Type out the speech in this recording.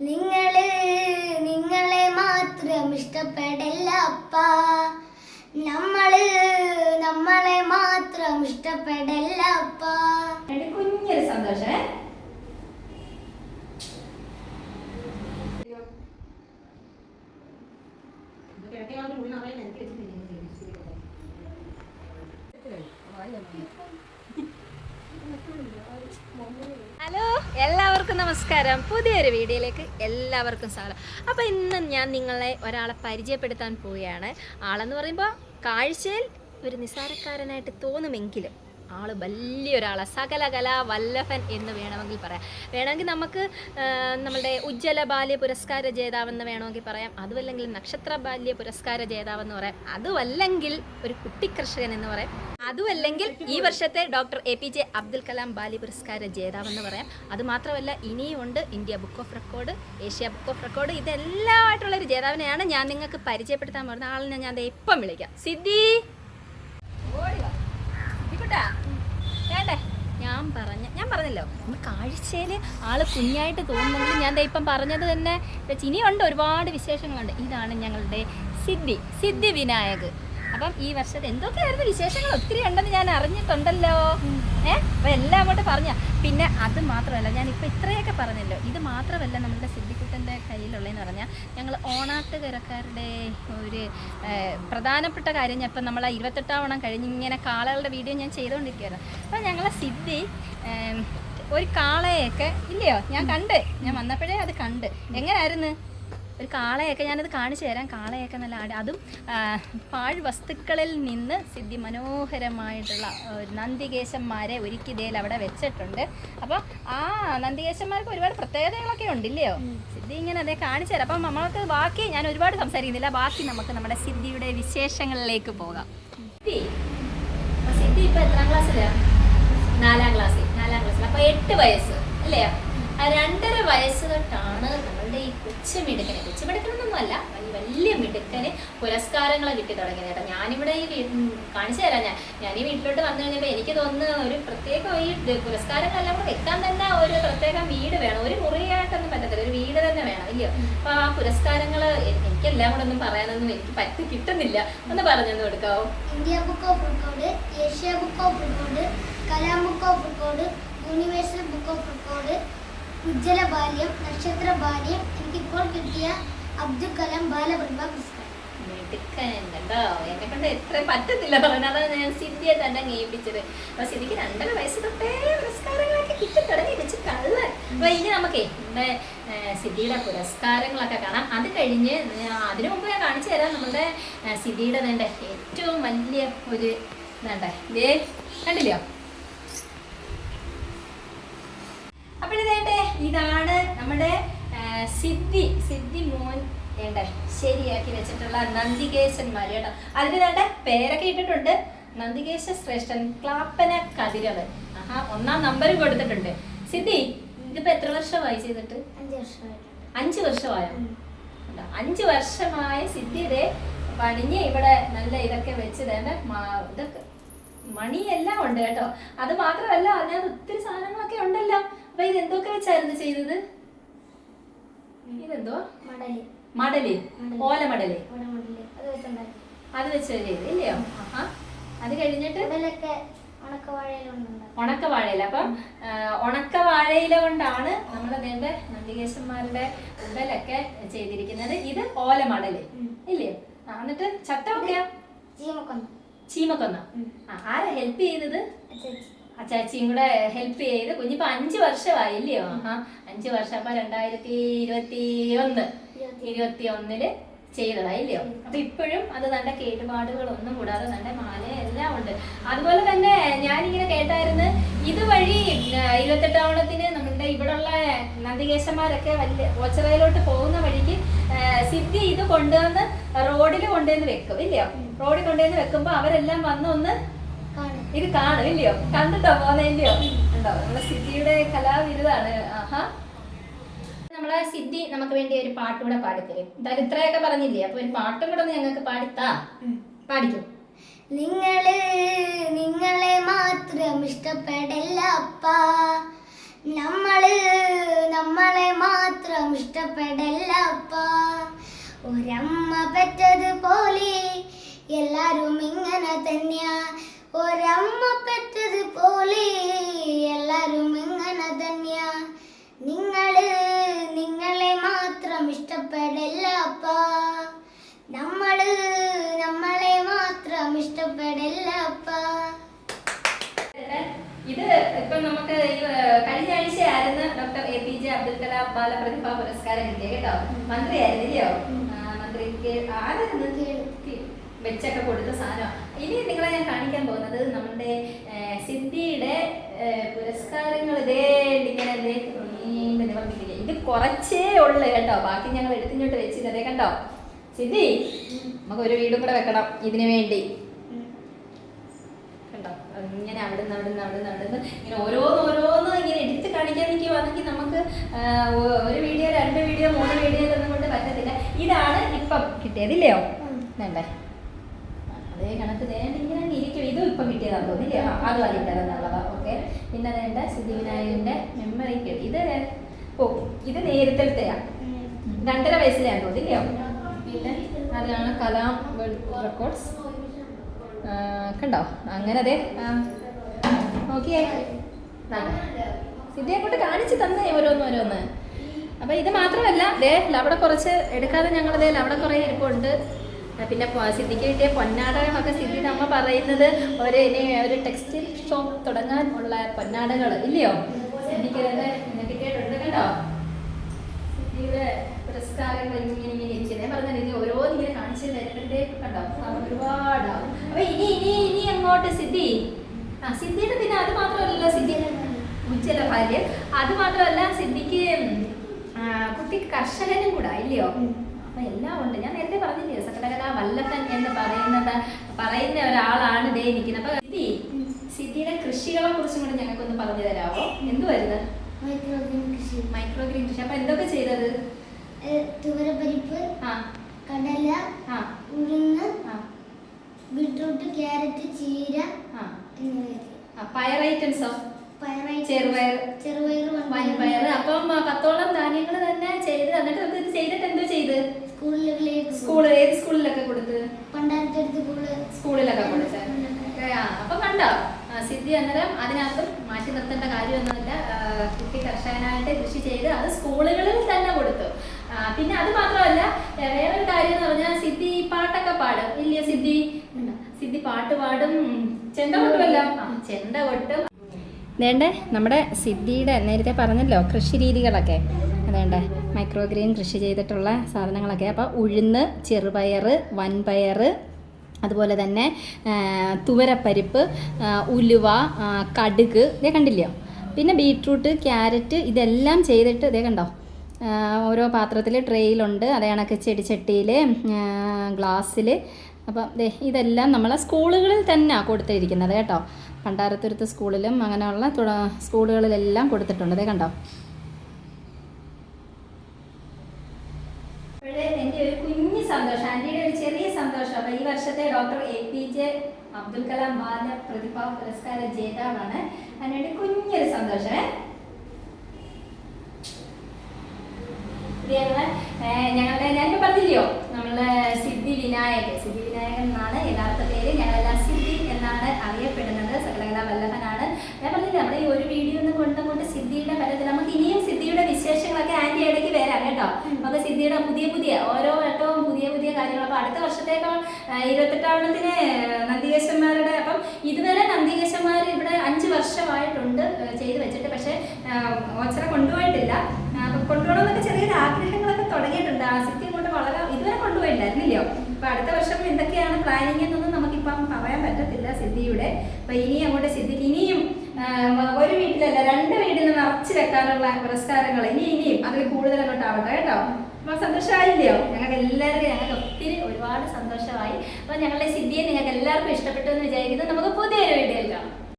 നിങ്ങൾ നിങ്ങളെ മാത്രം ഇഷ്ടപ്പെടില്ല അപ്പ. നമ്മൾ നമ്മളെ മാത്രം ഇഷ്ടപ്പെടില്ല അപ്പ. എന്റെ കുഞ്ഞൊരു സന്തോഷേ ഹലോ എല്ലാവർക്കും നമസ്കാരം. പുതിയൊരു വീഡിയോയിലേക്ക് എല്ലാവർക്കും സ്വാഗതം. അപ്പോൾ ഇന്ന് ഞാൻ നിങ്ങളെ ഒരാളെ പരിചയപ്പെടുത്താൻ പോവുകയാണ്. ആളെന്ന് പറയുമ്പോൾ കാഴ്ചയിൽ ഒരു നിസ്സാരക്കാരനായിട്ട് തോന്നുമെങ്കിലും ആൾ വലിയൊരാളാണ് സകല കലാ വല്ലഭൻ എന്ന് വേണമെങ്കിൽ പറയാം. വേണമെങ്കിൽ നമുക്ക് നമ്മുടെ ഉജ്ജ്വല ബാല്യ പുരസ്കാര ജേതാവെന്ന് വേണമെങ്കിൽ പറയാം. അതുമല്ലെങ്കിൽ നക്ഷത്ര ബാല്യ പുരസ്കാര ജേതാവെന്ന് പറയാം. അതുമല്ലെങ്കിൽ ഒരു കുട്ടിക്കർഷകൻ എന്ന് പറയാം. അതുമല്ലെങ്കിൽ ഈ വർഷത്തെ doctor A P J Abdul Kalam ബാല്യ പുരസ്കാര ജേതാവെന്ന് പറയാം. അതുമാത്രമല്ല ഇനിയും ഉണ്ട് India book of record Asia book of record. ഇതെല്ലാമായിട്ടുള്ള ഒരു ജേതാവിനെയാണ് ഞാൻ നിങ്ങൾക്ക് പരിചയപ്പെടുത്താൻ പോകുന്നത്. ആളിനെ ഞാൻ ദേ ഇപ്പം വിളിക്കാം. സിദ്ധി! ഞാൻ പറഞ്ഞ ഞാൻ പറഞ്ഞല്ലോ നമ്മൾ കാഴ്ചയിൽ ആൾ കുഞ്ഞായിട്ട് തോന്നുന്നെങ്കിൽ ഞാൻ ഇപ്പം പറഞ്ഞത് തന്നെ ഇനിയുണ്ട് ഒരുപാട് വിശേഷങ്ങളുണ്ട്. ഇതാണ് ഞങ്ങളുടെ സിദ്ധി സിദ്ധി വിനായക്. അപ്പം ഈ വർഷത്തെ എന്തൊക്കെയായിരുന്നു വിശേഷങ്ങൾ? ഒത്തിരി ഉണ്ടെന്ന് ഞാൻ അറിഞ്ഞിട്ടുണ്ടല്ലോ. ഏ? അപ്പം എല്ലാം അങ്ങോട്ട് പറഞ്ഞ. പിന്നെ അത് മാത്രമല്ല ഞാൻ ഇപ്പം ഇത്രയൊക്കെ പറഞ്ഞല്ലോ. ഇത് മാത്രമല്ല നമ്മുടെ സിദ്ധിക്കുട്ടന്റെ കയ്യിലുള്ളതെന്ന് പറഞ്ഞാൽ ഞങ്ങൾ ഓണാട്ടുകരക്കാരുടെ ഒരു പ്രധാനപ്പെട്ട കാര്യം ഞാൻ ഇപ്പം നമ്മളെ ഇരുപത്തെട്ടാം ഓണം കഴിഞ്ഞ് ഇങ്ങനെ കാളകളുടെ വീഡിയോ ഞാൻ ചെയ്തുകൊണ്ടിരിക്കുകയായിരുന്നു. അപ്പോൾ ഞങ്ങളെ സിദ്ധി ഒരു കാളയൊക്കെ ഇല്ലയോ? ഞാൻ കണ്ട്. ഞാൻ വന്നപ്പോഴേ അത് കണ്ട്. എങ്ങനെയായിരുന്നു ഒരു കാളയൊക്കെ ഞാനത് കാണിച്ചു തരാം. കാളയൊക്കെ നല്ല ആട് അതും പാഴ് വസ്തുക്കളിൽ നിന്ന് സിദ്ധി മനോഹരമായിട്ടുള്ള ഒരു നന്ദികേശന്മാരെ ഒരുക്കി അവിടെ വെച്ചിട്ടുണ്ട്. അപ്പം ആ നന്ദികേശന്മാർക്ക് ഒരുപാട് പ്രത്യേകതകളൊക്കെ ഉണ്ട് ഇല്ലയോ സിദ്ധി ഇങ്ങനെ അതേ കാണിച്ചു തരാം. അപ്പം നമ്മൾക്ക് ബാക്കി ഞാൻ ഒരുപാട് സംസാരിക്കുന്നില്ല. ബാക്കി നമുക്ക് നമ്മുടെ സിദ്ധിയുടെ വിശേഷങ്ങളിലേക്ക് പോകാം. സിദ്ധി സിദ്ധി ഇപ്പം എത്രാം ക്ലാസ്സിലാണ് നാലാം ക്ലാസ്സിൽ നാലാം ക്ലാസ്സിൽ. അപ്പോൾ എട്ട് വയസ്സ് അല്ലേ? രണ്ടര വയസ്സ് തൊട്ടാണ് നമ്മളുടെ ഈ കൊച്ചു മിടുക്കനെ കൊച്ചു മിടുക്കനൊന്നും അല്ല വലിയ വലിയ മിടുക്കന് പുരസ്കാരങ്ങൾ കിട്ടി തുടങ്ങിയത് കേട്ടോ. ഞാനിവിടെ ഈ കാണിച്ചു തരാം ഞാൻ. ഞാൻ ഈ വീട്ടിലോട്ട് വന്നു കഴിഞ്ഞപ്പോൾ എനിക്ക് തോന്നുന്ന ഒരു പ്രത്യേക ഈ പുരസ്കാരങ്ങളെല്ലാം കൂടെ വെക്കാൻ തന്നെ ഒരു പ്രത്യേക വീട് വേണം. ഒരു മുറിയായിട്ടൊന്നും പറ്റത്തില്ല. ഒരു വീട് തന്നെ വേണം ഇല്ലയോ? അപ്പൊ ആ പുരസ്കാരങ്ങൾ എനിക്കെല്ലാം കൂടെ ഒന്നും പറയാനൊന്നും എനിക്ക് പറ്റി കിട്ടുന്നില്ല. ഒന്ന് പറഞ്ഞൊന്ന് കൊടുക്കാവോ? India book of record Asia book of record Kalam book of record universal book of record ഉജ്ജ്വല ബാല്യം നക്ഷത്ര ബാല്യം എനിക്കിപ്പോൾ കിട്ടിയ അബ്ദുൽ കലാം ബാലപ്രഭ പുരസ്കാരം. മിടുക്കൻ എന്നെ കൊണ്ട് എത്ര പറ്റത്തില്ല. പറഞ്ഞു അതാണ് ഞാൻ സിദ്ധിയെ തന്നെ ഏൽപ്പിച്ചത് അപ്പൊ സിദ്ധിക്ക് രണ്ടര വയസ്സ് തൊട്ടേ പുരസ്കാരങ്ങളൊക്കെ കിട്ടി തുടങ്ങി വെച്ച് കള്ള അപ്പൊ ഇനി നമുക്കേ നമ്മുടെ സിദ്ധിയുടെ പുരസ്കാരങ്ങളൊക്കെ കാണാം. അത് കഴിഞ്ഞ് അതിനു മുമ്പ് ഞാൻ കാണിച്ചു തരാം നമ്മുടെ സിദ്ധിയുടെ വേണ്ട ഏറ്റവും വലിയ ഒരു ഇതേ ദേ അപ്പോഴേണ്ടേ ഇതാണ് നമ്മുടെ സിദ്ധി. സിദ്ധി മോൻ വേണ്ട ശരിയാക്കി വെച്ചിട്ടുള്ള നന്ദികേശന്മാർ കേട്ടോ. അതിന് വേണ്ട പേരൊക്കെ ഇട്ടിട്ടുണ്ട്. നന്ദികേശ ശ്രേഷ്ഠൻ ക്ലാപ്പന കതിരവൻ. ആഹാ ഒന്നാം നമ്പർ കൊടുത്തിട്ടുണ്ട്. സിദ്ധി ഇതിപ്പോ എത്ര വർഷമായി ചെയ്തിട്ട്? അഞ്ച് വർഷമായോ. അഞ്ച് വർഷമായ സിദ്ധി ഇതേ പണിഞ്ഞ് ഇവിടെ നല്ല ഇതൊക്കെ വെച്ച് തന്നെ ഇതൊക്കെ മണിയെല്ലാം ഉണ്ട് കേട്ടോ. അത് മാത്രമല്ല അതിനകത്ത് ഒത്തിരി സാധനങ്ങളൊക്കെ ഉണ്ടല്ലോ. അപ്പൊ ഇത് എന്തൊക്കെ വെച്ചായിരുന്നു ചെയ്തത്? ഇതെന്തോ? മടൽ. മടൽ. ഓലമടലി. ഓല മടൽ അത് വെച്ച് ചെയ്ത് ഇല്ലയോ അത് കഴിഞ്ഞിട്ട്? ഉണക്ക വാഴയില അപ്പം ഉണക്ക വാഴയില കൊണ്ടാണ് നമ്മൾ അതിന്റെ നന്ദികേശന്മാരുടെ ഉടലൊക്കെ ചെയ്തിരിക്കുന്നത്. ഇത് ഓല മടൽ ഇല്ലേ? എന്നിട്ട് ചട്ടമൊക്കെയാ ചീമക്കൊന്ന. ചീമക്കൊന്ന ആരാ ഹെൽപ്പ് ചെയ്തത്? ചേച്ചി ആ ചേച്ചിയും കൂടെ ഹെൽപ്പ് ചെയ്ത് കുഞ്ഞിപ്പോ അഞ്ച് വർഷമായി ഇല്ലയോ ആ അഞ്ച് വർഷം. അപ്പൊ രണ്ടായിരത്തി ഇരുപത്തി ഒന്ന് ഇരുപത്തി ഒന്നിൽ ചെയ്തതായില്ലയോ? അപ്പൊ ഇപ്പോഴും അത് നല്ല കേടുപാടുകളൊന്നും കൂടാതെ നല്ല മാല എല്ലാം ഉണ്ട്. അതുപോലെ തന്നെ ഞാനിങ്ങനെ കേട്ടായിരുന്നു ഇതുവഴി ഇരുപത്തെട്ടാവണത്തിന് നമ്മുടെ ഇവിടെയുള്ള നന്ദികേശന്മാരൊക്കെ വലിയ ഓച്ചറയിലോട്ട് പോകുന്ന വഴിക്ക് സിദ്ധി ഇത് കൊണ്ടുവന്ന് റോഡിൽ കൊണ്ടുവന്ന് വെക്കും ഇല്ലയോ? റോഡിൽ കൊണ്ടുവന്ന് വെക്കുമ്പോൾ അവരെല്ലാം വന്ന് ഒന്ന് കാണും ഇത് കാണും ഇല്ലയോ കണ്ടിട്ടോ പോന്നില്ലയോ ഉണ്ടോ നമ്മളെ സിദ്ധിയുടെ കലാവിരുതാണ്. ആഹാ. നമ്മളെ സിദ്ധി നമുക്ക് വേണ്ടി ഒരു പാട്ട് കൂടെ പാടിത്തരും. എന്തായാലും ഇത്രയൊക്കെ പറഞ്ഞില്ലേ? അപ്പൊ ഒരു പാട്ടും കൂടെ ഞങ്ങൾക്ക് പാടിത്താ. പാടിക്കും. നിങ്ങൾ നിങ്ങളെ മാത്രം ഇഷ്ടപ്പെടില്ല അപ്പാ. നമ്മൾ നമ്മളെ മാത്രം ഇഷ്ടപ്പെടല്ലപ്പ ഒരമ്മ പെറ്റതുപോലെ എല്ലാരും ഇങ്ങനെ തന്നെയാ. ഒരമ്മ പെറ്റതുപോലെ എല്ലാരും ഇങ്ങനെ തന്നെയാ. നിങ്ങൾ നിങ്ങളെ മാത്രം ഇഷ്ടപ്പെടല്ലപ്പ നമ്മൾ നമ്മളെ മാത്രം ഇഷ്ടപ്പെടല്ലപ്പ ഇത് ഇപ്പൊ നമുക്ക് ഈ, കഴിഞ്ഞ ആഴ്ചയായിരുന്നു doctor A P J Abdul Kalam ബാലപ്രതിഭ പുരസ്കാരം കിട്ടിയ കേട്ടോ. മന്ത്രിയായിരുന്നില്ലയോ? മന്ത്രി ആരായിരുന്നു? വെച്ചൊക്കെ കൊടുത്ത സാധനമാണ് ഇനി നിങ്ങളെ ഞാൻ കാണിക്കാൻ പോകുന്നത് നമ്മുടെ സിദ്ധിയുടെ പുരസ്കാരങ്ങൾ ഇതേ ഇങ്ങനെ നീണ്ടു ഇത് കുറച്ചേ ഉള്ളു കേട്ടോ. ബാക്കി ഞങ്ങൾ എടുത്തിങ്ങോട്ട് വെച്ചിരുന്നതേ കണ്ടോ? സിദ്ധി നമുക്ക് ഒരു വീടും കൂടെ വെക്കണം ഇതിനു വേണ്ടി. കണ്ടോ? ഇങ്ങനെ അവിടുന്ന് അവിടുന്ന് അവിടുന്ന് അവിടുന്ന് ഇങ്ങനെ ഓരോന്ന് ഓരോന്ന് ഇങ്ങനെ എടുത്ത് കാണിക്കാൻ നിൽക്കുവാണെങ്കിൽ നമുക്ക് ഒരു വീഡിയോ രണ്ട് വീഡിയോ മൂന്ന് വീഡിയോ ഒന്നും കൊണ്ട് പറ്റത്തില്ല. ഇതാണ് ഇപ്പം കിട്ടിയതില്ലയോ വേണ്ടേ? അതേ കണക്ക് നേരം ഇങ്ങനെ ഇരിക്കും. ഇതും ഇപ്പം കിട്ടിയതാണ് തോന്നില്ലേ? അത് അത് എന്നുള്ളതാ ഓക്കെ. പിന്നെ വേണ്ട സിദ്ധിവിനായകന്റെ മെമ്മറി കിട്ടി ഇത് ഓ ഇത് നേരത്തെയാണ് രണ്ടര വയസ്സിലാണ് തോന്നില്ലയോ പിന്നെ അതാണ് കലാം റെക്കോർഡ്സ് കണ്ടോ? അങ്ങനെ അതെ നോക്കിയേ. സിദ്ധിയെ കൊണ്ട് കാണിച്ചു തന്നേ ഓരോന്ന് ഓരോന്ന്. അപ്പൊ ഇത് മാത്രമല്ല ദേ അവിടെ കുറച്ച് എടുക്കാതെ ഞങ്ങൾ ദേ അവിടെ കുറേ ഇരിപ്പുണ്ട്. പിന്നെ സിദ്ധിക്ക് കിട്ടിയ പൊന്നാടകളൊക്കെ സിദ്ധി നമ്മ പറയുന്നത് ഒരു ഇനി ഒരു ടെക്സ്റ്റൈൽ ഷോപ്പ് തുടങ്ങാൻ ഉള്ള പൊന്നാടകൾ ഇല്ലയോ? തന്നെ കിട്ടിയിട്ടുണ്ട് കേട്ടോ. സിദ്ധിയുടെ പുരസ്കാരങ്ങൾ ഇങ്ങനെ ഇങ്ങനെ ഇരിക്കുന്നത് പറഞ്ഞാൽ ഇനി ഓരോന്ന് ഇങ്ങനെ കാണിച്ചു തരണ്ടേ കണ്ടോ? ഒരുപാടാവും. അപ്പൊ ഇനി ഇനി ഇനി അങ്ങോട്ട് സിദ്ധി. ആ സിദ്ധിയുടെ പിന്നെ അത് മാത്രമല്ലല്ലോ സിദ്ധി ഉജ്ജല ഭാര്യ. അത് മാത്രമല്ല സിദ്ധിക്ക് കുട്ടി കർഷകനും കൂടാ ഇല്ലയോ? അപ്പൊ എല്ലാം ഉണ്ട്. ഞാൻ നേരത്തെ പറഞ്ഞില്ലേ സകലകല വല്ലത്തൻ എന്ന് പറയുന്നത് പറയുന്ന ഒരാളാണ് ഇതേ നിൽക്കുന്നത് അപ്പൊ സിദ്ധി സിദ്ധിയുടെ കൃഷികളെ കുറിച്ചും കൂടെ ഞങ്ങൾക്കൊന്ന് പറഞ്ഞു തരാമോ എന്തുവായിരുന്നു? മൈക്രോഗ്രീൻ കൃഷി. മൈക്രോഗ്രീൻ കൃഷി. അപ്പൊ എന്തൊക്കെ ചെയ്തത്? തുവരപ്പരിപ്പ് ആ. കടല ആ. ഉഴുന്ന് ആ. ബീട്രൂട്ട് ക്യാരറ്റ് ചീര ആ. പയർ ഐറ്റംസോ ചെറുപയർ. ചെറുപയർ വൻപയർ അപ്പം പത്തോളം ധാന്യങ്ങൾ തന്നെ ചെയ്ത് എന്നിട്ട് നമുക്ക് ഇത് ചെയ്തിട്ട് എന്തോ ചെയ്ത്? സ്കൂൾ ഏത് സ്കൂളിലൊക്കെ കൊടുത്ത്? സ്കൂളിലൊക്കെ കൊടുത്ത്. അപ്പൊ കണ്ടോ? സിദ്ധി അന്നേരം അതിനകത്തും മാറ്റി നിർത്തേണ്ട കാര്യമൊന്നുമില്ല. കുട്ടി കർഷകനായിട്ട് കൃഷി ചെയ്ത് അത് സ്കൂളുകളിൽ തന്നെ കൊടുത്തു. പിന്നെ അത് മാത്രമല്ല വേറൊരു കാര്യം എന്ന് പറഞ്ഞാൽ സിദ്ധി പാട്ടൊക്കെ പാടും. ഇല്ല സിദ്ധി? സിദ്ധി പാട്ട് പാടും. ചെണ്ട കൊട്ടുമല്ലോ? ചെണ്ട കൊട്ടും. വേണ്ടേ നമ്മുടെ സിദ്ധിയുടെ നേരത്തെ പറഞ്ഞല്ലോ കൃഷി രീതികളൊക്കെ. അതേണ്ടേ മൈക്രോഗ്രീൻ കൃഷി ചെയ്തിട്ടുള്ള സാധനങ്ങളൊക്കെ. അപ്പോൾ ഉഴുന്ന് ചെറുപയർ വൻപയർ അതുപോലെ തന്നെ തുവരപ്പരിപ്പ് ഉലുവ കടുക് ഇതേ കണ്ടില്ലയോ പിന്നെ ബീട്രൂട്ട് ക്യാരറ്റ് ഇതെല്ലാം ചെയ്തിട്ട് ഇതേ കണ്ടോ? ഓരോ പാത്രത്തിൽ ട്രേയിലുണ്ട്. അതേ കണക്ക് ചെടിച്ചട്ടിയിൽ ഗ്ലാസ്സിൽ അപ്പം ദേ ഇതെല്ലാം നമ്മൾ സ്കൂളുകളിൽ തന്നെ കൊടുത്തിരിക്കുന്നത് കേട്ടോ. പണ്ടാരത്തുരുത്ത് സ്കൂളിലും അങ്ങനെയുള്ള സ്കൂളുകളിലെല്ലാം കൊടുത്തിട്ടുണ്ട്. അതേ കണ്ടോ അപ്പോഴേ എന്റെ ഒരു കുഞ്ഞു സന്തോഷം ആന്റിയുടെ ഒരു ചെറിയ സന്തോഷം അപ്പോൾ ഈ വർഷത്തെ doctor A P J Abdul Kalam ബാല പ്രതിഭാ പുരസ്കാര ജേതാവാണ്. അതിനുവേണ്ടി കുഞ്ഞൊരു സന്തോഷം ഞങ്ങളുടെ ഞാനിപ്പോൾ പറഞ്ഞില്ലയോ നമ്മൾ സിദ്ധി വിനായകൻ സിദ്ധി വിനായകൻ എന്നാണ് യഥാർത്ഥ പേര്. ഞങ്ങളെല്ലാം സിദ്ധി എന്നാണ് അറിയപ്പെടുന്നത്. സകലകല വല്ലഭനാണ്. ഞാൻ പറഞ്ഞില്ല നമ്മുടെ ഈ ഒരു വീഡിയോ ഒന്നും കൊണ്ടുകൊണ്ട് സിദ്ധിയുടെ പരത്തിൽ നമുക്ക് ഇനിയും സിദ്ധിയുടെ വിശേഷങ്ങളൊക്കെ ആന്റി ഇടയ്ക്ക് വരാം കേട്ടോ. നമുക്ക് സിദ്ധിയുടെ പുതിയ പുതിയ ഓരോ വട്ടവും പുതിയ പുതിയ കാര്യങ്ങൾ അപ്പോൾ അടുത്ത വർഷത്തേക്കാൾ ഇരുപത്തെട്ടാവണത്തിന് നന്ദികേശന്മാരുടെ അപ്പം ഇതുവരെ നന്ദികേശന്മാർ ഇവിടെ അഞ്ച് വർഷമായിട്ടുണ്ട് ചെയ്തു വെച്ചിട്ട്. പക്ഷേ ഓച്ചറ കൊണ്ടുപോയിട്ടില്ല. അപ്പം കൊണ്ടുപോകണമെന്നൊക്കെ ചെറിയൊരു ആഗ്രഹങ്ങളൊക്കെ തുടങ്ങിയിട്ടുണ്ട്. ആ സിറ്റി കൊണ്ട് വളരെ ഇതുവരെ കൊണ്ടുപോയിട്ടില്ലായിരുന്നില്ലയോ അപ്പൊ അടുത്ത വർഷം എന്തൊക്കെയാണ് പ്ലാനിങ് എന്നൊന്നും നമുക്കിപ്പം പറയാൻ പറ്റത്തില്ല സിദ്ധിയുടെ. അപ്പൊ ഇനി അങ്ങോട്ട് സിദ്ധിക്ക് ഇനിയും ഒരു വീട്ടിലല്ല രണ്ട് വീടിന് നിറച്ച് വെക്കാനുള്ള പുരസ്കാരങ്ങൾ ഇനി ഇനിയും അതിൽ കൂടുതൽ അങ്ങോട്ടാവട്ടെ കേട്ടോ. അപ്പൊ സന്തോഷമായില്ലയോ? ഞങ്ങൾക്ക് എല്ലാവർക്കും ഞങ്ങൾക്ക് ഒത്തിരി ഒരുപാട് സന്തോഷമായി. അപ്പൊ ഞങ്ങളുടെ സിദ്ധിയെ നിങ്ങൾക്ക് എല്ലാവർക്കും ഇഷ്ടപ്പെട്ടു എന്ന് വിചാരിക്കുന്നു. നമുക്ക് പുതിയൊരു വീഡിയോയിൽ കാണാം.